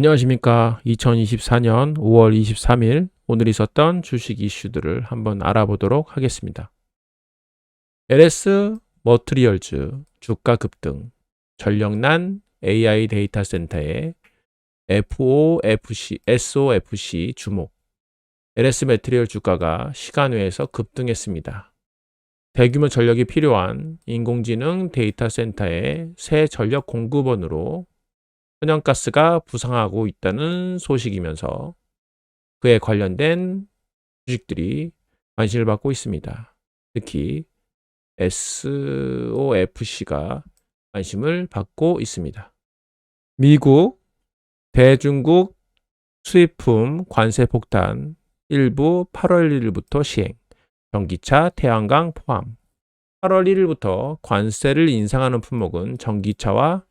안녕하십니까. 2024년 5월 23일 오늘 있었던 주식 이슈들을 한번 알아보도록 하겠습니다. LS 머트리얼즈 주가 급등, 전력난 AI 데이터 센터의 FOFC, SOFC 주목, LS 매트리얼 주가가 시간 외에서 급등했습니다. 대규모 전력이 필요한 인공지능 데이터 센터의 새 전력 공급원으로 천연가스가 부상하고 있다는 소식이면서 그에 관련된 주식들이 관심을 받고 있습니다. 특히 SOFC가 관심을 받고 있습니다. 미국 대중국 수입품 관세 폭탄 일부 8월 1일부터 시행, 전기차, 태양광 포함. 8월 1일부터 관세를 인상하는 품목은 전기차와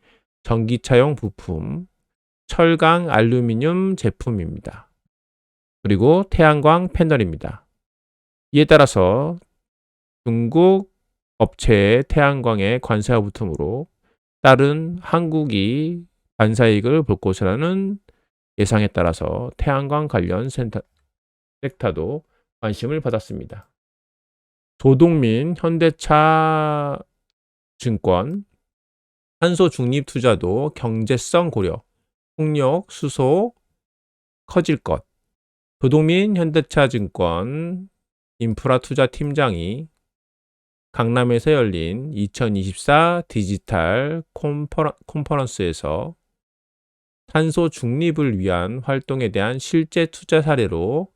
전기차용 부품, 철강 알루미늄 제품입니다. 그리고 태양광 패널입니다. 이에 따라서 중국 업체의 태양광의 관세와 붙음으로 다른 한국이 반사이익을 볼 것이라는 예상에 따라서 태양광 관련 센터, 섹터도 관심을 받았습니다. 조동민 현대차 증권 탄소 중립 투자도 경제성 고려, 폭력, 수소 커질 것. 도동민 현대차증권 인프라 투자 팀장이 강남에서 열린 2024 디지털 콤퍼런, 콘퍼런 스에서 탄소 중립을 위한 활동에 대한 실제 투자 사례로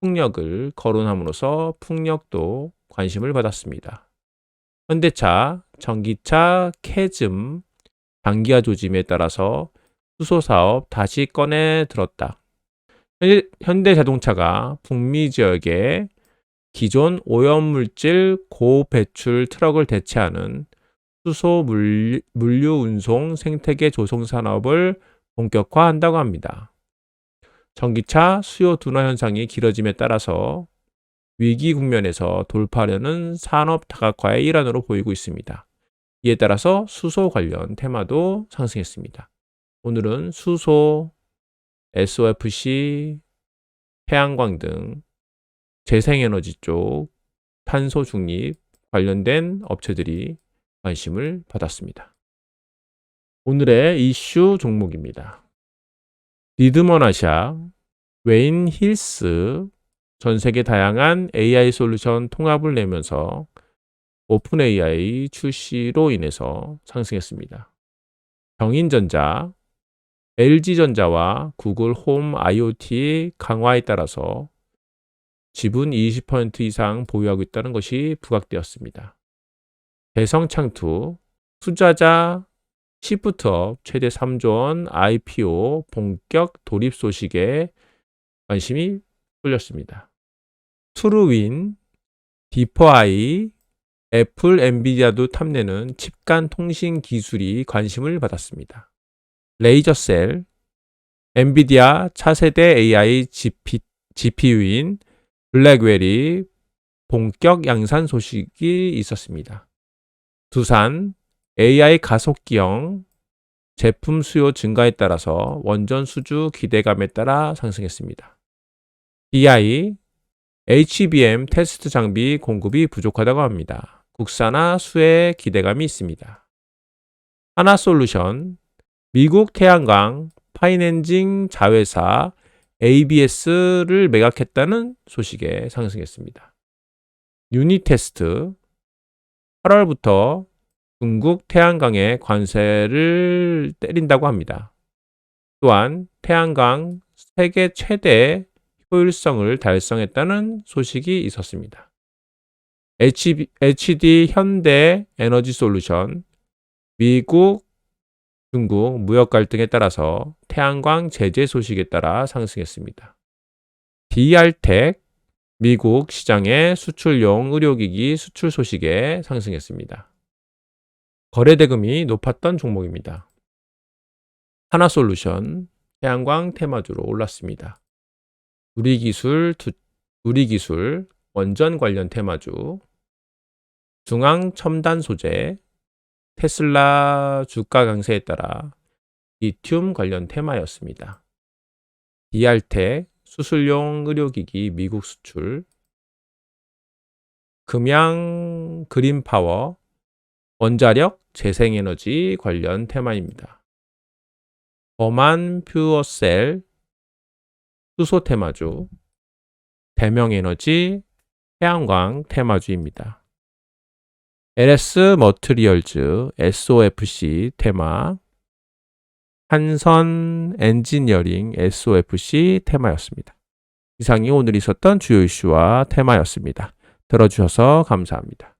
풍력을 거론함으로써 풍력도 관심을 받았습니다. 현대차, 전기차, 캐즘, 장기화 조짐에 따라서 수소 사업 다시 꺼내 들었다. 현대 자동차가 북미 지역에 기존 오염물질 고배출 트럭을 대체하는 수소 물류 운송 생태계 조성 산업을 본격화한다고 합니다. 전기차 수요 둔화 현상이 길어짐에 따라서 위기 국면에서 돌파하려는 산업 다각화의 일환으로 보이고 있습니다. 이에 따라서 수소 관련 테마도 상승했습니다. 오늘은 수소, SOFC, 태양광 등 재생에너지 쪽 탄소 중립 관련된 업체들이 관심을 받았습니다. 오늘의 이슈 종목입니다. 리드먼 아시아, 웨인 힐스, 전 세계 다양한 AI 솔루션 통합을 내면서 오픈 AI 출시로 인해서 상승했습니다. 경인전자, LG전자와 구글 홈 IoT 강화에 따라서 지분 20% 이상 보유하고 있다는 것이 부각되었습니다. 대성창투, 투자자 시프트업 최대 3조 원 IPO 본격 돌입 소식에 관심이 쏠렸습니다. 트루윈, 디퍼아이, 애플, 엔비디아도 탐내는 칩간 통신 기술이 관심을 받았습니다. 레이저셀, 엔비디아 차세대 AI GP, GPU인 블랙웰이 본격 양산 소식이 있었습니다. 두산, AI 가속기형 제품 수요 증가에 따라서 원전 수주 기대감에 따라 상승했습니다. DI, HBM 테스트 장비 공급이 부족하다고 합니다. 국산화 수혜 기대감이 있습니다. 하나 솔루션, 미국 태양광, 파이낸징 자회사 ABS를 매각했다는 소식에 상승했습니다. 유니테스트, 8월부터 중국 태양광에 관세를 때린다고 합니다. 또한 태양광 세계 최대 효율성을 달성했다는 소식이 있었습니다. HD 현대 에너지 솔루션, 미국, 중국 무역 갈등에 따라서 태양광 제재 소식에 따라 상승했습니다. DR텍, 미국 시장의 수출용 의료기기 수출 소식에 상승했습니다. 거래대금이 높았던 종목입니다. 하나솔루션, 태양광 테마주로 올랐습니다. 우리기술, 우리기술, 원전 관련 테마주, 중앙 첨단 소재, 테슬라 주가 강세에 따라 리튬 관련 테마였습니다. 디알텍 수술용 의료기기 미국 수출 금양 그린파워 원자력 재생에너지 관련 테마입니다. 범한 퓨어셀 수소 테마주 대명에너지 태양광 테마주입니다. LS 머트리얼즈 SOFC 테마 한선 엔지니어링 SOFC 테마였습니다. 이상이 오늘 있었던 주요 이슈와 테마였습니다. 들어주셔서 감사합니다.